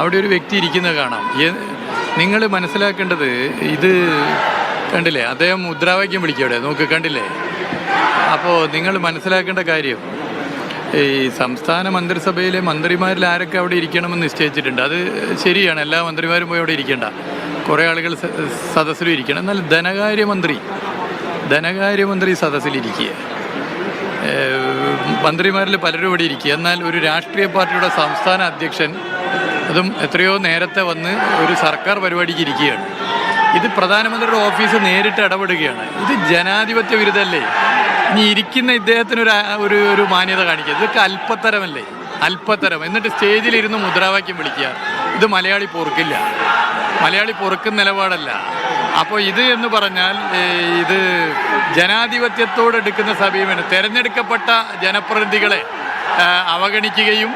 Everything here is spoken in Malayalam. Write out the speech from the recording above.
അവിടെ ഒരു വ്യക്തി ഇരിക്കുന്നത് കാണാം. നിങ്ങൾ മനസ്സിലാക്കേണ്ടത് ഇത് കണ്ടില്ലേ? അദ്ദേഹം മുദ്രാവാക്യം വിളിക്കവിടെ നോക്ക് കണ്ടില്ലേ? അപ്പോൾ നിങ്ങൾ മനസ്സിലാക്കേണ്ട കാര്യം ഈ സംസ്ഥാന മന്ത്രിസഭയിലെ മന്ത്രിമാരിൽ ആരൊക്കെ അവിടെ ഇരിക്കണമെന്ന് നിശ്ചയിച്ചിട്ടുണ്ട്. അത് ശരിയാണ്. എല്ലാ മന്ത്രിമാരും പോയി അവിടെ ഇരിക്കേണ്ട. കുറേ ആളുകൾ സദസ്സിലും ഇരിക്കണം. എന്നാൽ ധനകാര്യമന്ത്രി ധനകാര്യമന്ത്രി സദസ്സിലിരിക്കുക മന്ത്രിമാരിൽ പലരും ഇവിടെ ഇരിക്കുക. എന്നാൽ ഒരു രാഷ്ട്രീയ പാർട്ടിയുടെ സംസ്ഥാന അധ്യക്ഷൻ അതും എത്രയോ നേരത്തെ വന്ന് ഒരു സർക്കാർ പരിപാടിക്ക് ഇരിക്കുകയാണ് ഇത് പ്രധാനമന്ത്രിയുടെ ഓഫീസ് നേരിട്ട് ഇടപെടുകയാണ്. ഇത് ജനാധിപത്യ വിരുദ്ധല്ലേ? ഇനി ഇരിക്കുന്ന ഇദ്ദേഹത്തിന് ഒരു ഒരു മാന്യത കാണിക്കുക. ഇതൊക്കെ അല്പത്തരമല്ലേ? അല്പത്തരം. എന്നിട്ട് സ്റ്റേജിലിരുന്ന് മുദ്രാവാക്യം വിളിക്കുക. ഇത് മലയാളി പൊറുക്കില്ല. മലയാളി പൊറുക്കുന്ന നിലപാടല്ല. അപ്പോൾ ഇത് എന്ന് പറഞ്ഞാൽ ഇത് ജനാധിപത്യത്തോട് എടുക്കുന്ന സമീപനം. തിരഞ്ഞെടുക്കപ്പെട്ട ജനപ്രതിനിധികളെ അവഗണിക്കുകയും